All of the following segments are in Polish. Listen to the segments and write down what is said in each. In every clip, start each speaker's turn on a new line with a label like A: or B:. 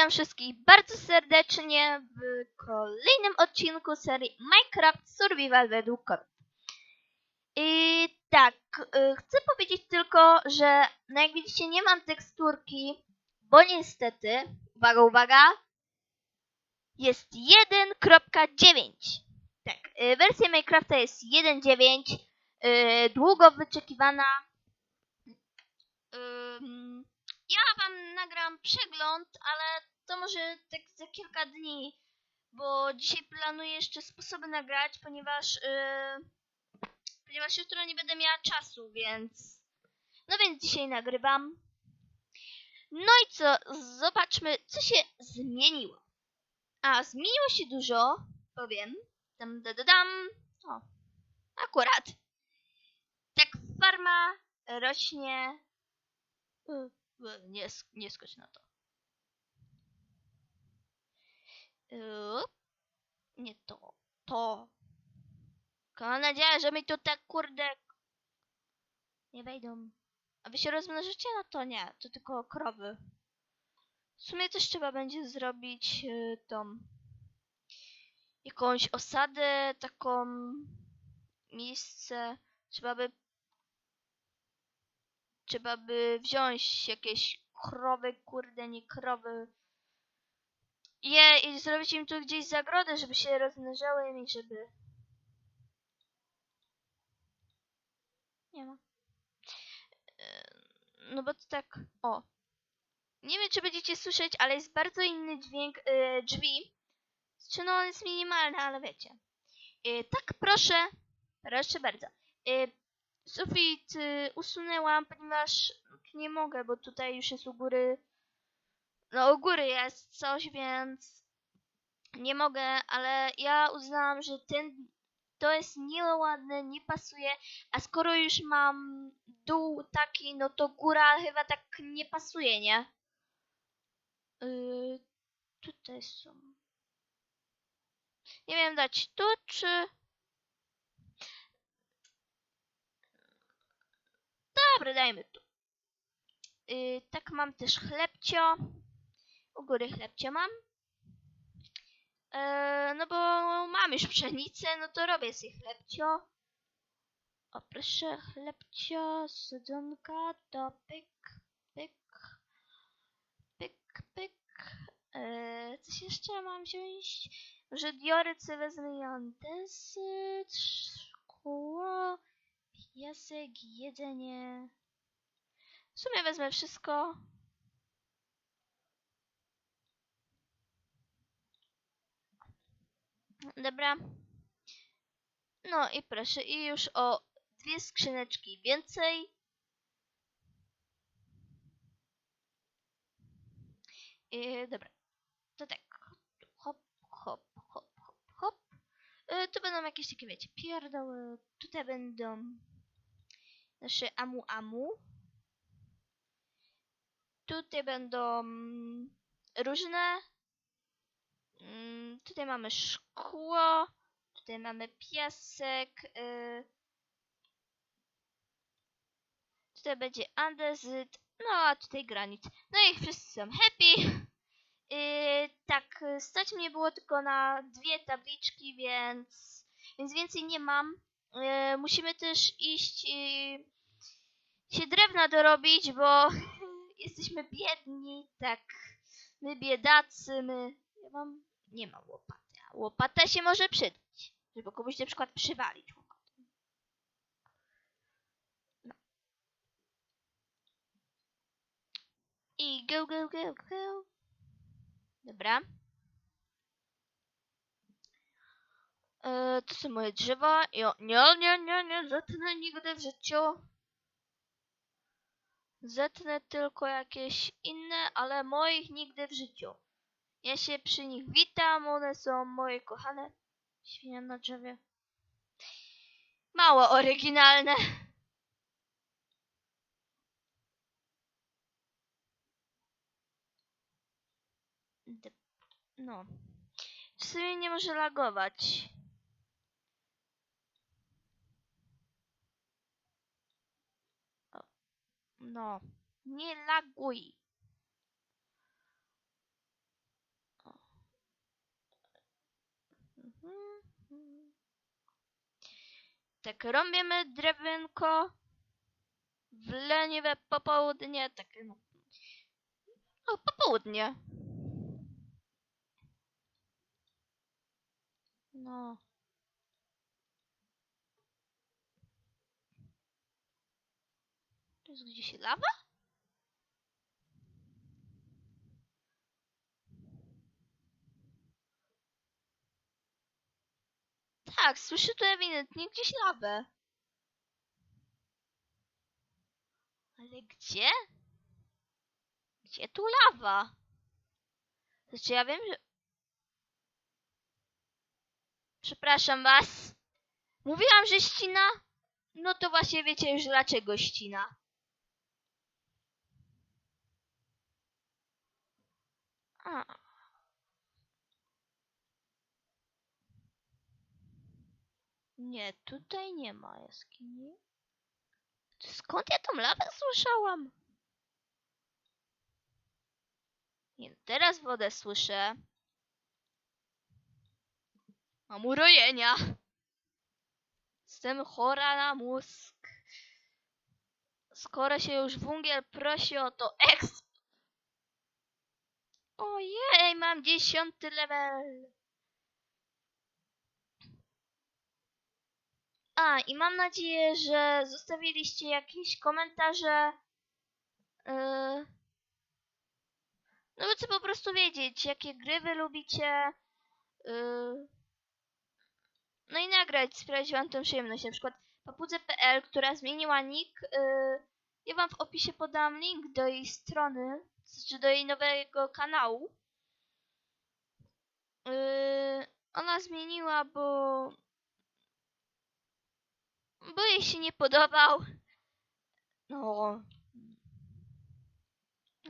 A: Witam wszystkich bardzo serdecznie w kolejnym odcinku serii Minecraft Survival według kart. I tak, y, chcę powiedzieć tylko, że no jak widzicie nie mam teksturki, bo niestety, uwaga, uwaga, jest 1.9. Tak, y, wersja Minecrafta jest 1.9, y, długo wyczekiwana. Ym, ja wam nagram przegląd, ale to może tak za kilka dni, bo dzisiaj planuję jeszcze sposoby nagrać, ponieważ yy, ponieważ jutro nie będę miała czasu, więc no więc dzisiaj nagrywam. No i co, zobaczmy, co się zmieniło. A, zmieniło się dużo, powiem. Dam, da, da, dam. O, akurat. Tak farma rośnie. Y, E, Nie, nie skocz na to. Up. Nie to. To. Mam nadzieję, że mi tu tak kurde nie wejdą. A wy się rozmnożycie? No to nie. To tylko krowy. W sumie też trzeba będzie zrobić y, tą jakąś osadę, taką miejsce. Trzeba by trzeba by wziąć jakieś krowy, kurde, nie krowy. Je, i zrobić im tu gdzieś zagrodę, żeby się rozmnażały i żeby... Nie ma. E, No bo to tak... O. Nie wiem, czy będziecie słyszeć, ale jest bardzo inny dźwięk e, drzwi. Czy no on jest minimalny, ale wiecie. E, tak, proszę. Proszę bardzo. E, Sufit usunęłam, ponieważ nie mogę, bo tutaj już jest u góry. No, u góry jest coś, więc nie mogę, ale ja uznałam, że ten to jest nieładne, nie pasuje, a skoro już mam dół taki, no to góra chyba tak nie pasuje, nie? Yy, tutaj są. Nie wiem, dać tu czy. Dobra, dajmy tu. Yy, tak mam też chlebcio. U góry chlebcio mam. Yy, no bo mam już pszenicę, no to robię sobie chlebcio. O proszę, chlebcio, sadzonka, to pyk, pyk, pyk, pyk. Yy, coś jeszcze mam wziąć? Może diorycy wezmę i andezyt, szkło, piasek, jedzenie. W sumie wezmę wszystko. Dobra. No i proszę, i już o dwie skrzyneczki więcej. I, dobra. To tak. Hop, hop, hop, hop, hop. Y, tu będą jakieś takie, wiecie, pierdoły. Tutaj będą nasze amu amu. Tutaj będą mm, różne. Mm, Tutaj mamy szkło. Tutaj mamy piasek. y, Tutaj będzie andezyt. No a tutaj granit. No i wszyscy są happy. Y, tak, stać mnie było tylko na dwie tabliczki, więc, więc więcej nie mam. Y, musimy też iść y, się drewna dorobić, bo jesteśmy biedni, tak. My biedacy, my... Ja mam... Nie mam łopaty, a łopata się może przydać, żeby komuś na przykład przywalić łopatą. No. I go, go, go, go. Dobra. E, to są moje drzewa. Nie, nie, nie, nie, zetnę nigdy w życiu. Zetnę tylko jakieś inne, ale moich nigdy w życiu. Ja się przy nich witam, one są moje kochane. Świnia na drzewie. Mało oryginalne. No. W sumie nie może lagować. No, nie laguj. Mhm. Tak robimy drewienko w leniwe popołudnie, tak no, no popołudnie. No. To jest gdzieś lawa? Tak, słyszę tu ewidentnie gdzieś lawę. Ale gdzie? Gdzie tu lawa? Znaczy ja wiem, że... Przepraszam was. Mówiłam, że ścina? No to właśnie wiecie już dlaczego ścina. A. Nie, tutaj nie ma jaskini. Skąd ja tą lawę słyszałam? Nie, teraz wodę słyszę. Mam urojenia. Jestem chora na mózg. Skoro się już wungiel prosi o to eks... Ojej, mam dziesiąty level. A, i mam nadzieję, że zostawiliście jakieś komentarze. Yy... No chcę po prostu wiedzieć, jakie gry wy lubicie. Yy... No i nagrać, sprawić wam tę przyjemność. Na przykład papudze.pl, która zmieniła nick. Yy... Ja wam w opisie podam link do jej strony, czy do jej nowego kanału. Yy... Ona zmieniła, bo bo jej się nie podobał. No.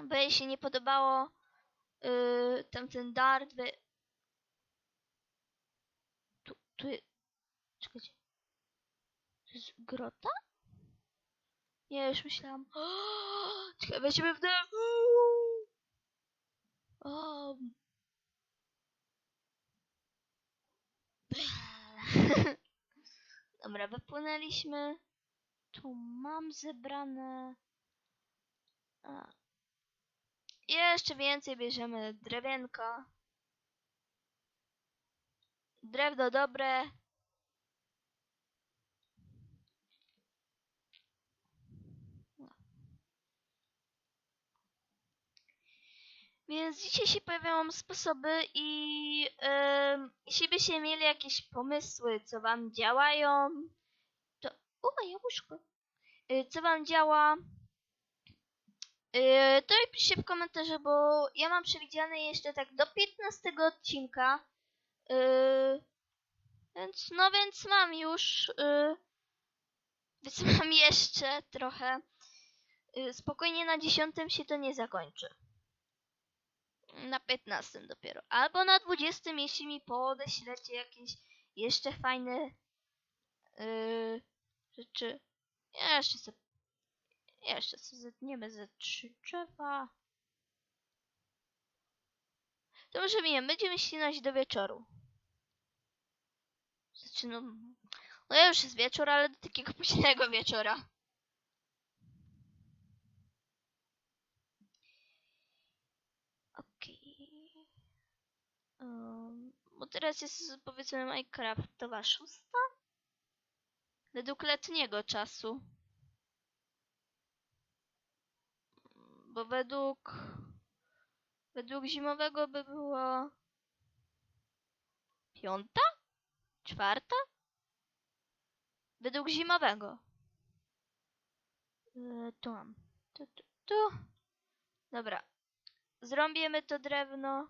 A: Bo jej się nie podobało yy, tamten dart. We... Tu, tu. Czekajcie. To jest grota? Nie, już myślałam. Czekaj, weźmy w dół. O. Dobra, wypłynęliśmy. Tu mam zebrane. A. Jeszcze więcej bierzemy drewienka. Drewno dobre. Więc dzisiaj się pojawiają sposoby i em, jeśli byście mieli jakieś pomysły, co wam działają, to... O, moje łóżko. Y, Co wam działa, y, to piszcie w komentarzu, bo ja mam przewidziane jeszcze tak do 15 odcinka. y, Więc, no więc mam już... y, Więc mam jeszcze trochę. Y, Spokojnie na 10 się to nie zakończy. Na 15 dopiero. Albo na 20, jeśli mi podeślecie jakieś jeszcze fajne yy, rzeczy. Jeszcze se, jeszcze se zetniemy ze trzy drzewa. To może wiem, będziemy ścinać do wieczoru. Znaczy no, no ja już jest wieczór, ale do takiego późnego wieczora. Bo teraz jest powiedzmy Minecraftowa szósta? Według letniego czasu. Bo według... Według zimowego by było... Piąta? Czwarta? Według zimowego. E, tu mam. Tu, tu, tu. Dobra. Zrobimy to drewno.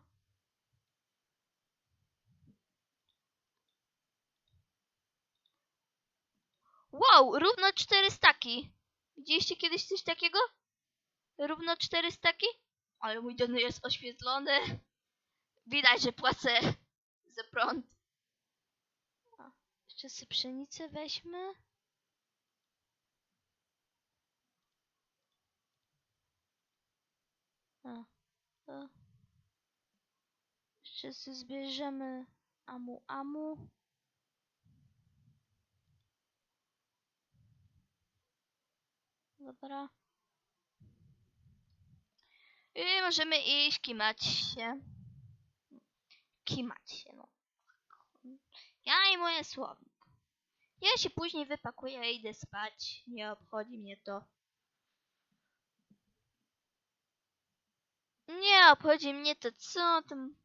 A: Wow, równo cztery staki. Widzieliście kiedyś coś takiego? Równo cztery staki? Ale mój dom jest oświetlony. Widać, że płacę za prąd. O, jeszcze sobie pszenicę weźmy. O, o. Jeszcze zbierzemy. Amu, amu. Dobra. I możemy iść kimać się. Kimać się, no. Ja i moje słownik. Ja się później wypakuję i idę spać. Nie obchodzi mnie to. Nie obchodzi mnie to, co tam.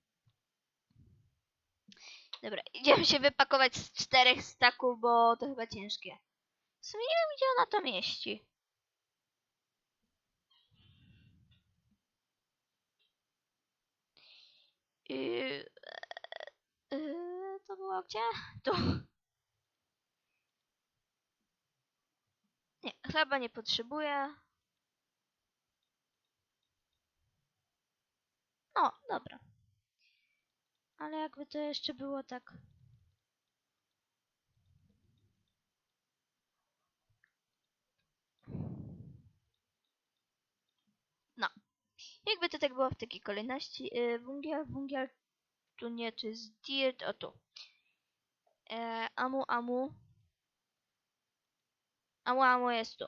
A: Dobra, idziemy się wypakować z czterech staków, bo to chyba ciężkie. W sumie nie wiem, gdzie ona to mieści. Yy, yy, to było gdzie? Tu. Nie, chleba nie potrzebuję. O, dobra. Ale jakby to jeszcze było tak. No. Jakby to tak było w takiej kolejności. Yy, wungiel, wungiel. Tu nie, tu jest dirt, o tu. E, amu, amu. Amu, amu jest tu.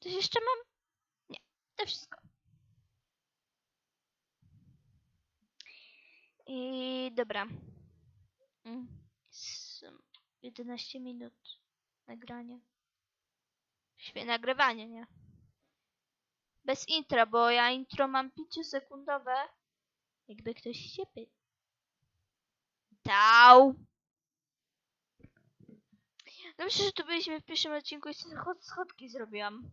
A: Coś jeszcze mam? Nie, to wszystko. I dobra. Mm. S- 11 minut nagrania. Nagrywanie, nie? Bez intra, bo ja intro mam 5-sekundowe. Jakby ktoś się pytał. No myślę, że to byliśmy w pierwszym odcinku i schod schodki zrobiłam.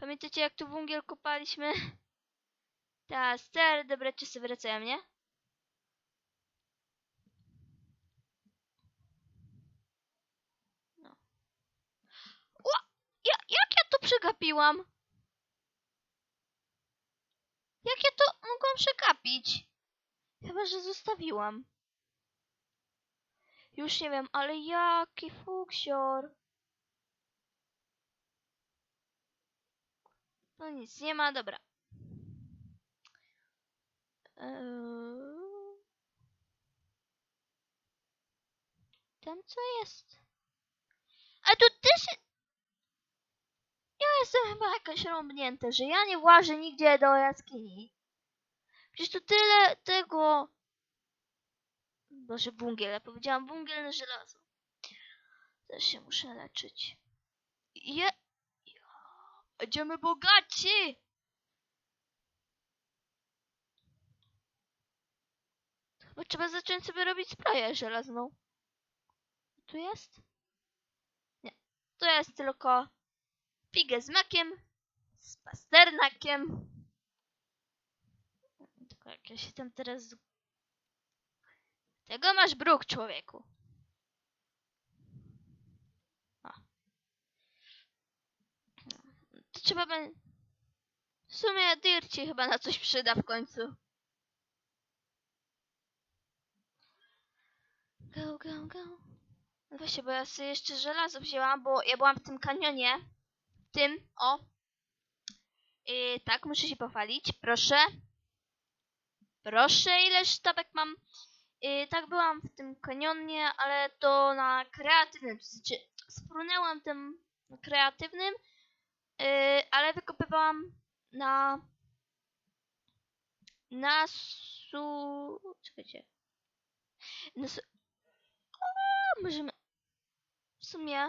A: Pamiętacie jak tu węgiel kopaliśmy? Ta, stare dobre czasy wracają, nie? No. Ła! Ja, jak ja to przegapiłam? Jak ja to mogłam przegapić? Chyba, że zostawiłam. Już nie wiem, ale jaki fuksior. No nic, nie ma, dobra. Eee... Tam co jest? A tu też... Ja jestem chyba jakaś rąbnięta, że ja nie włażę nigdzie do jaskini. Przecież tu tyle tego... Boże, bungiel, ja powiedziałam bungiel na żelazo. Też się muszę leczyć. Je... Będziemy bogaci! Chyba trzeba zacząć sobie robić spraję żelazną. Tu jest? Nie. To jest tylko figę z makiem, z pasternakiem. Tylko jak ja się tam teraz... Tego masz bruk, człowieku. O. To trzeba będzie... W sumie Dirt ci chyba na coś przyda w końcu. Go, go, go. No właśnie, bo ja sobie jeszcze żelazo wzięłam, bo ja byłam w tym kanionie. Tym, o. Yy, tak, muszę się pochwalić. Proszę. Proszę, ile sztabek mam. Yy, tak, byłam w tym kanionie, ale to na kreatywnym. To znaczy, sprunęłam tym kreatywnym, yy, ale wykopywałam na... Na su... Czekajcie. Na su... O, możemy... W sumie...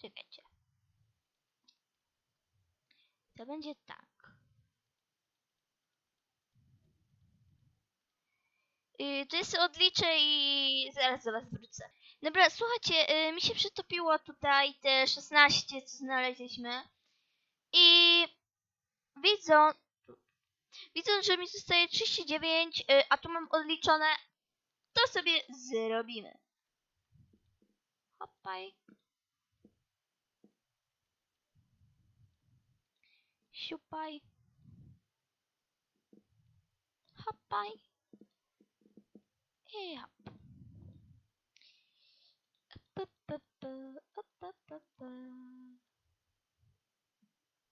A: Czekajcie. To będzie tak. Yy, to jest odliczę i zaraz do was wrócę. Dobra, słuchajcie, yy, mi się przytopiło tutaj te 16, co znaleźliśmy. I widzą, widząc, że mi zostaje 39, yy, a tu mam odliczone, to sobie zrobimy. Hopaj. Siupaj. Hopaj. I hop.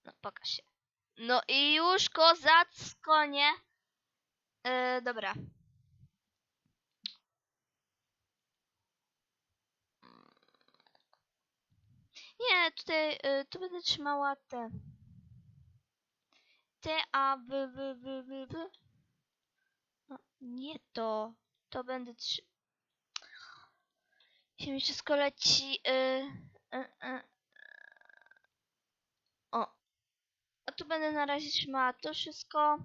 A: No, pokaż się. No i już kozacko, nie? E, dobra. Nie, tutaj e, tu będę trzymała te. T, A, W, W, W, W, W. No, nie to. To będę trzy... Się mi wszystko leci. Y, y, y. O. A tu będę na razie trzymała to wszystko.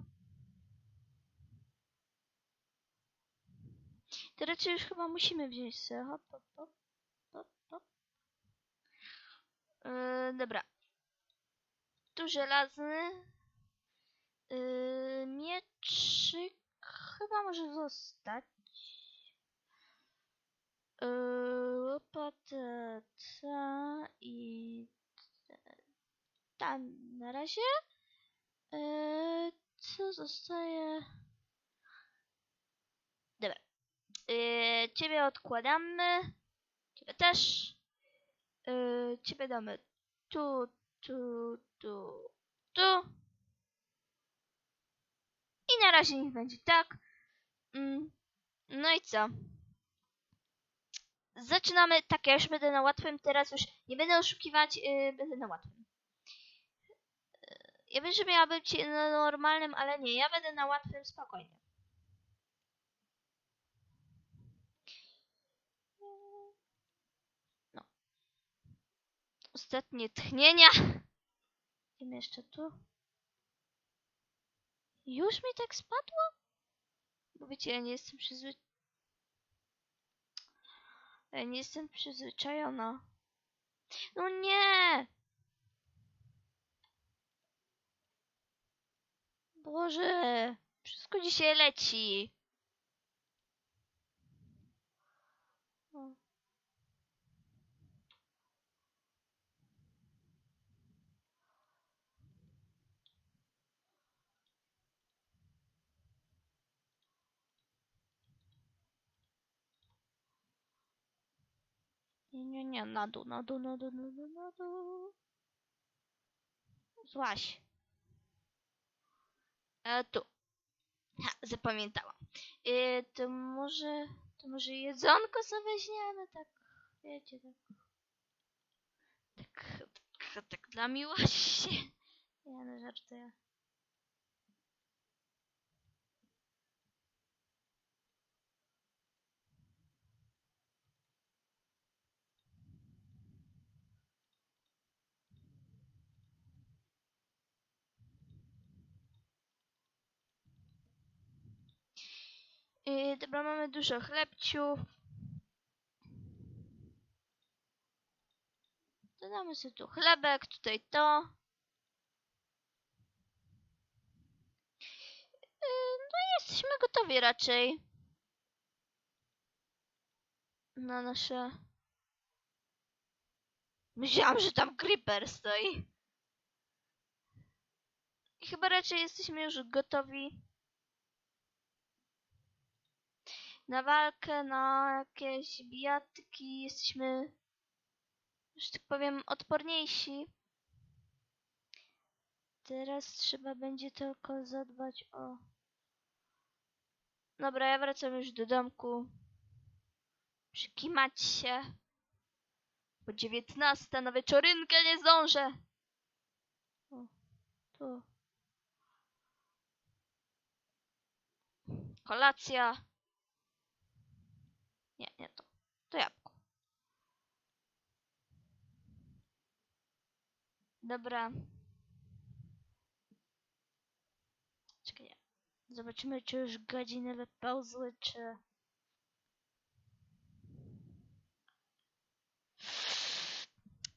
A: To raczej już chyba musimy wziąć sobie. Hop, hop, hop, hop, hop. Yy, dobra. Tu żelazny. Yy, mieczyk chyba może zostać. Yy, łopata ta i tam na razie. Yy, co zostaje? Dobra. Yy, ciebie odkładamy. Ciebie też. Yy, ciebie damy tu, tu, tu, tu. Razie niech będzie tak. Mm, no i co? Zaczynamy. Tak, ja już będę na łatwym. Teraz już nie będę oszukiwać. Yy, będę na łatwym. Ja wiem, że miała być na normalnym, ale nie. Ja będę na łatwym spokojnie. No. Ostatnie tchnienia. Idziemy jeszcze tu. Już mi tak spadło? Bo ja nie jestem przyzwy... Ja nie jestem przyzwyczajona. No nie! Boże! Wszystko dzisiaj leci. Nie, nie, nie, na dół, na dół, na dół, na dół, na dół. Złaś. E, tu. Ha, zapamiętałam. E, to może, to może jedzonko sobie weźmiemy, tak, wiecie, tak. Tak, tak, tak dla miłości. Ja no żartuję. Yy, dobra, mamy dużo chlebciów. Dodamy sobie tu chlebek, tutaj to. Yy, no i jesteśmy gotowi raczej. Na nasze... Myślałam, że tam creeper stoi. I chyba raczej jesteśmy już gotowi na walkę, na jakieś bijatki. Jesteśmy, że tak powiem, odporniejsi. Teraz trzeba będzie tylko zadbać o... Dobra, ja wracam już do domku. Przykimać się. Bo 19 na wieczorynkę nie zdążę. O, tu. Kolacja. Nie, nie to. To jabłko. Dobra. Czekaj. Zobaczymy, czy już godziny wypełzły, czy...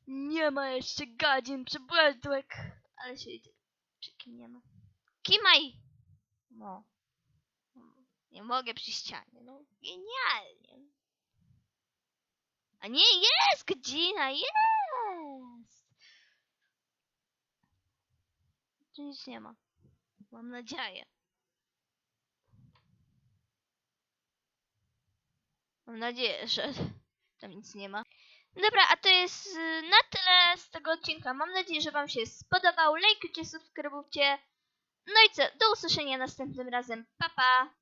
A: Nie ma jeszcze godzin przybłędłek. Ale się idzie. Czy kim nie ma? Kimaj! No. Nie mogę przy ścianie. No, genialnie. A nie, jest godzina, jest! Tu nic nie ma. Mam nadzieję. Mam nadzieję, że tam nic nie ma. Dobra, a to jest y, na tyle z tego odcinka. Mam nadzieję, że wam się spodobał. Lajkujcie, subskrybujcie. No i co, do usłyszenia następnym razem. Pa, pa!